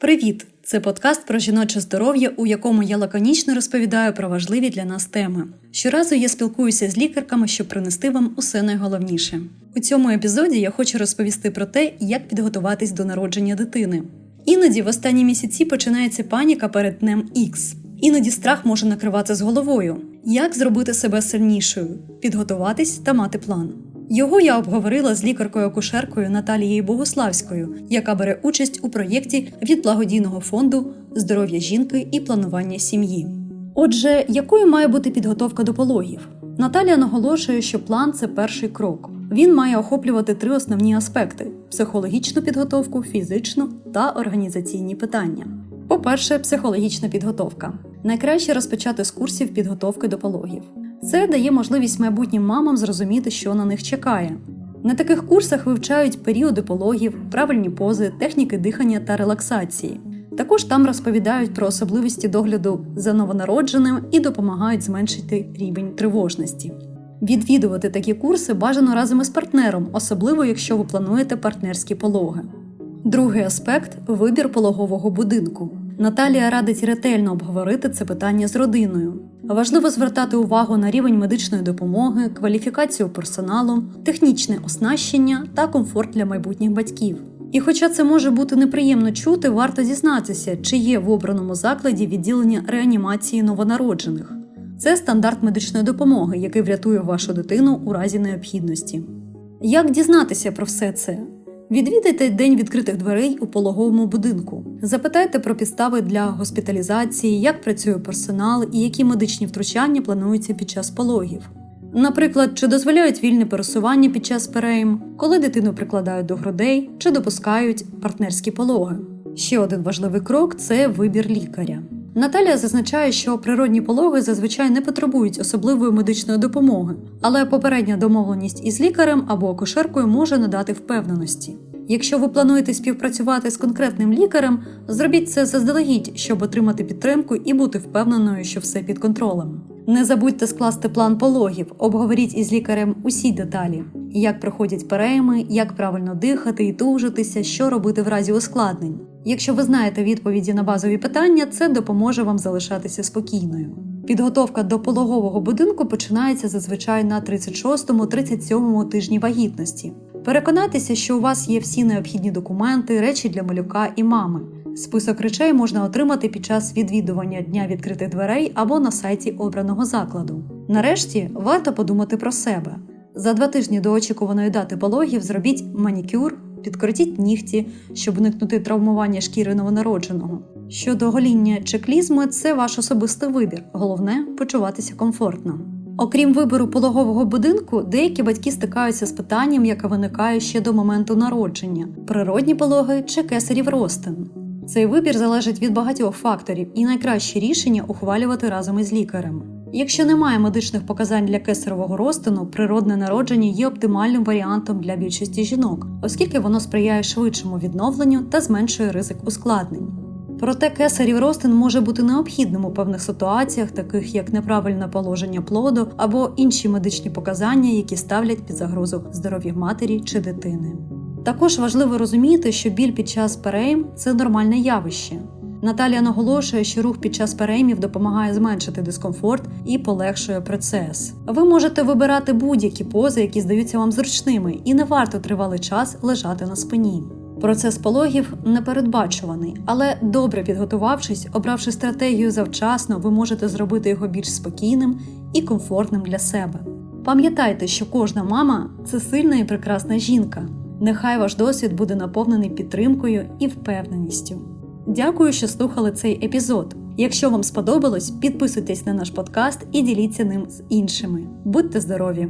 Привіт! Це подкаст про жіноче здоров'я, у якому я лаконічно розповідаю про важливі для нас теми. Щоразу я спілкуюся з лікарками, щоб принести вам усе найголовніше. У цьому епізоді я хочу розповісти про те, як підготуватись до народження дитини. Іноді в останні місяці починається паніка перед днем X. Іноді страх може накривати з головою. Як зробити себе сильнішою, підготуватись та мати план. Його я обговорила з лікаркою-акушеркою Наталією Богославською, яка бере участь у проєкті від благодійного фонду здоров'я жінки і планування сім'ї. Отже, якою має бути підготовка до пологів? Наталія наголошує, що план це перший крок. Він має охоплювати три основні аспекти: психологічну підготовку, фізичну та організаційні питання. По-перше, психологічна підготовка. Найкраще розпочати з курсів підготовки до пологів. Це дає можливість майбутнім мамам зрозуміти, що на них чекає. На таких курсах вивчають періоди пологів, правильні пози, техніки дихання та релаксації. Також там розповідають про особливості догляду за новонародженим і допомагають зменшити рівень тривожності. Відвідувати такі курси бажано разом із партнером, особливо якщо ви плануєте партнерські пологи. Другий аспект вибір пологового будинку. Наталія радить ретельно обговорити це питання з родиною. Важливо звертати увагу на рівень медичної допомоги, кваліфікацію персоналу, технічне оснащення та комфорт для майбутніх батьків. І хоча це може бути неприємно чути, варто дізнатися, чи є в обраному закладі відділення реанімації новонароджених. Це стандарт медичної допомоги, який врятує вашу дитину у разі необхідності. Як дізнатися про все це? Відвідайте день відкритих дверей у пологовому будинку. Запитайте про підстави для госпіталізації, як працює персонал і які медичні втручання плануються під час пологів. Наприклад, чи дозволяють вільне пересування під час перейм, коли дитину прикладають до грудей, чи допускають партнерські пологи. Ще один важливий крок це вибір лікаря. Наталія зазначає, що природні пологи зазвичай не потребують особливої медичної допомоги, але попередня домовленість із лікарем або акушеркою може надати впевненості. Якщо ви плануєте співпрацювати з конкретним лікарем, зробіть це заздалегідь, щоб отримати підтримку і бути впевненою, що все під контролем. Не забудьте скласти план пологів, обговоріть із лікарем усі деталі, як проходять перейми, як правильно дихати і тужитися, що робити в разі ускладнень. Якщо ви знаєте відповіді на базові питання, це допоможе вам залишатися спокійною. Підготовка до пологового будинку починається зазвичай на 36-37 тижні вагітності. Переконайтеся, що у вас є всі необхідні документи, речі для малюка і мами. Список речей можна отримати під час відвідування дня відкритих дверей або на сайті обраного закладу. Нарешті варто подумати про себе. За два тижні до очікуваної дати пологів зробіть манікюр, підкоротіть нігті, щоб уникнути травмування шкіри новонародженого. Щодо гоління чи клізми, це ваш особистий вибір. Головне почуватися комфортно. Окрім вибору пологового будинку, деякі батьки стикаються з питанням, яке виникає ще до моменту народження: природні пологи чи кесарів ростин. Цей вибір залежить від багатьох факторів, і найкраще рішення ухвалювати разом із лікарем. Якщо немає медичних показань для кесарового розтину, природне народження є оптимальним варіантом для більшості жінок, оскільки воно сприяє швидшому відновленню та зменшує ризик ускладнень. Проте кесарів ростин може бути необхідним у певних ситуаціях, таких як неправильне положення плоду або інші медичні показання, які ставлять під загрозу здоров'я матері чи дитини. Також важливо розуміти, що біль під час перейм це нормальне явище. Наталія наголошує, що рух під час переймів допомагає зменшити дискомфорт і полегшує процес. Ви можете вибирати будь-які пози, які здаються вам зручними, і не варто тривалий час лежати на спині. Процес пологів непередбачуваний, але добре підготувавшись, обравши стратегію завчасно, ви можете зробити його більш спокійним і комфортним для себе. Пам'ятайте, що кожна мама це сильна і прекрасна жінка. Нехай ваш досвід буде наповнений підтримкою і впевненістю. Дякую, що слухали цей епізод. Якщо вам сподобалось, підписуйтесь на наш подкаст і діліться ним з іншими. Будьте здорові!